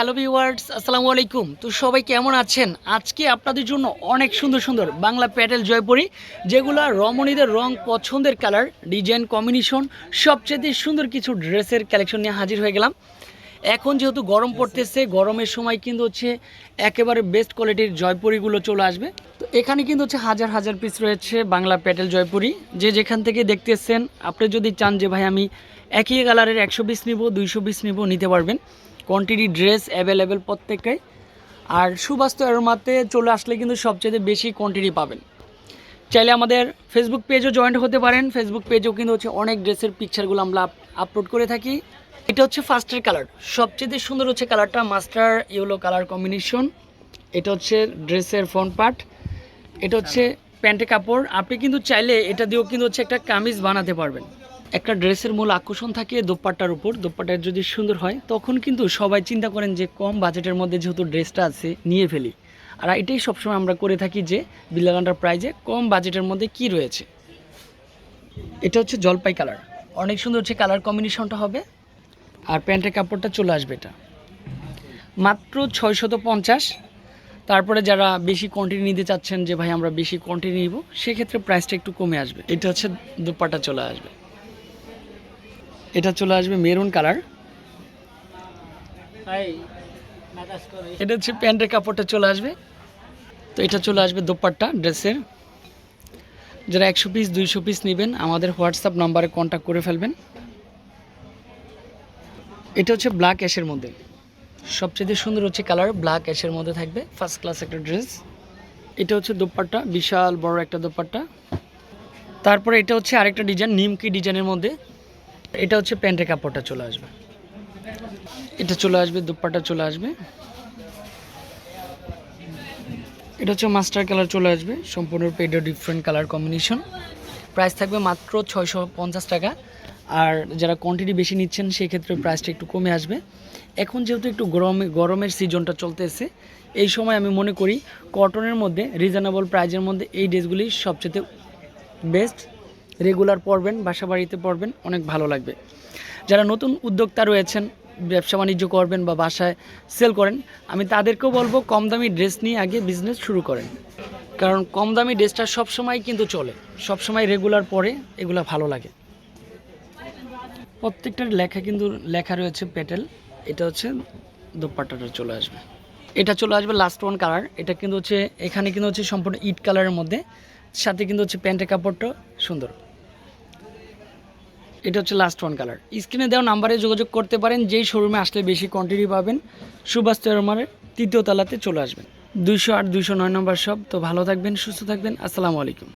Hello viewers, আসসালামু আলাইকুম। তো সবাই কেমন আছেন? আজকে আপনাদের জন্য অনেক সুন্দর সুন্দর বাংলা প্যাটেল জয়পুরি, যেগুলো রমণীদের রং পছন্দের কালার, ডিজাইন কম্বিনেশন সবচেয়ে সুন্দর কিছু ড্রেসের কালেকশন নিয়ে হাজির হয়ে গেলাম। এখন যেহেতু গরম পড়তেছে, গরমের সময় কিন্তু হচ্ছে একেবারে বেস্ট কোয়ালিটির জয়পুরিগুলো চলে আসবে। তো এখানে কিন্তু হচ্ছে হাজার হাজার পিস রয়েছে বাংলা প্যাটেল জয়পুরি। যে যেখান থেকে দেখতেছেন, আপনি যদি চান যে ভাই আমি একই কালারের একশো পিস নিব, দুইশো পিস নিব, নিতে পারবেন। কোয়ান্টিটি ড্রেস অ্যাভেলেবেল প্রত্যেকটাই। আর সুবাস্তু অ্যারোমাতে চলে আসলে কিন্তু সবচেয়ে বেশি কোয়ান্টিটি পাবেন। চাইলে আমাদের ফেসবুক পেজও জয়েন্ট হতে পারেন। ফেসবুক পেজও কিন্তু হচ্ছে অনেক ড্রেসের পিকচারগুলো আমরা আপলোড করে থাকি। এটা হচ্ছে ফার্স্টের কালার সবচেয়ে সুন্দর হচ্ছে কালারটা মাস্টার ইয়েলো কালার কম্বিনেশন এটা হচ্ছে ড্রেসের ফ্রন্ট পার্ট এটা হচ্ছে প্যান্টের কাপড়। আপনি কিন্তু চাইলে এটা দিয়েও কিন্তু হচ্ছে একটা কামিজ বানাতে পারবেন। একটা ড্রেসের মূল আকর্ষণ থাকে দোপাট্টার উপর। দোপাট্টা যদি সুন্দর হয়, তখন কিন্তু সবাই চিন্তা করেন যে কম বাজেটের মধ্যে যেহেতু ড্রেসটা আছে, নিয়ে ফেলি। আর এটাই সবসময় আমরা করে থাকি যে বিল্লাগান্ডার প্রাইজে কম বাজেটের মধ্যে কি রয়েছে। এটা হচ্ছে জলপাই কালার। অনেক সুন্দর হচ্ছে কালার কম্বিনেশনটা হবে, আর প্যান্টের কাপড়টা চলে আসবে এটা। মাত্র ছয়শত পঞ্চাশ। তারপরে যারা বেশি কোয়ান্টিটি নিতে চাচ্ছেন যে ভাই আমরা বেশি কোয়ান্টিটি নিব, সেক্ষেত্রে প্রাইসটা একটু কমে আসবে। এটা হচ্ছে দুপাটা চলে আসবে। এটা চলে আসবে মেরুন কালার। এটা হচ্ছে প্যান্টের কাপড়টা চলে আসবে। তো এটা চলে আসবে দোপাট্টা ড্রেসের। যারা একশো পিস দুইশো পিস নেবেন আমাদের হোয়াটসঅ্যাপ নাম্বারে কন্ট্যাক্ট করে ফেলবেন। এটা হচ্ছে ব্ল্যাক অ্যাশের মধ্যে। সবচেয়ে সুন্দর হচ্ছে কালার ব্ল্যাক অ্যাশের মধ্যে থাকবে। ফার্স্ট ক্লাস একটা ড্রেস এটা হচ্ছে দোপাট্টা বিশাল বড় একটা দোপাট্টা। তারপরে এটা হচ্ছে আরেকটা ডিজাইন নিমকি ডিজাইনের মধ্যে। এটা হচ্ছে প্যান্টের কাপড়টা চলে আসবে। এটা চলে আসবে, দুপাট্টা চলে আসবে। এটা হচ্ছে মাস্টার কালার চলে আসবে, সম্পূর্ণ পেডে ডিফারেন্ট কালার কম্বিনেশন। প্রাইস থাকবে মাত্র ছয়শো পঞ্চাশ টাকা। আর যারা কোয়ান্টিটি বেশি নিচ্ছেন সেই ক্ষেত্রে প্রাইসটা একটু কমে আসবে। এখন যেহেতু একটু গরমে, গরমের সিজনটা চলতেছে, এই সময় আমি মনে করি কটনের মধ্যে রিজনেবল প্রাইজের মধ্যে এই ড্রেসগুলি সবচেয়ে বেস্ট রেগুলার পড়বেন বাসা বাড়িতে পরবেন, অনেক ভালো লাগবে। যারা নতুন উদ্যোক্তা রয়েছেন, ব্যবসা বাণিজ্য করবেন বা বাসায় সেল করেন, আমি তাদেরকেও বলব কম দামি ড্রেস নিয়ে আগে বিজনেস শুরু করেন। কারণ কম দামি ড্রেসটা সবসময় কিন্তু চলে, সবসময় রেগুলার পরে, এগুলো ভালো লাগে। প্রত্যেকটার লেখা কিন্তু, লেখা রয়েছে পেটেল, এটা হচ্ছে দোপাট্টাটা চলে আসবে। এটা চলে আসবে লাস্ট ওয়ান কালার এটা কিন্তু হচ্ছে, এখানে কিন্তু হচ্ছে সম্পূর্ণ ইট কালারের মধ্যে, সাথে কিন্তু হচ্ছে প্যান্টের কাপড়টা সুন্দর। এটা হচ্ছে লাস্ট ওয়ান কালার স্ক্রিনে দেওয়া নাম্বারে যোগাযোগ করতে পারেন, যেই শোরুমে আসলে বেশি কোয়ান্টিটি পাবেন। সুভাষ তেরমারের তৃতীয় তালাতে চলে আসবেন। দুইশো আট, দুইশো নয় নম্বর সব তো ভালো থাকবেন, সুস্থ থাকবেন। আসসালামু আলাইকুম।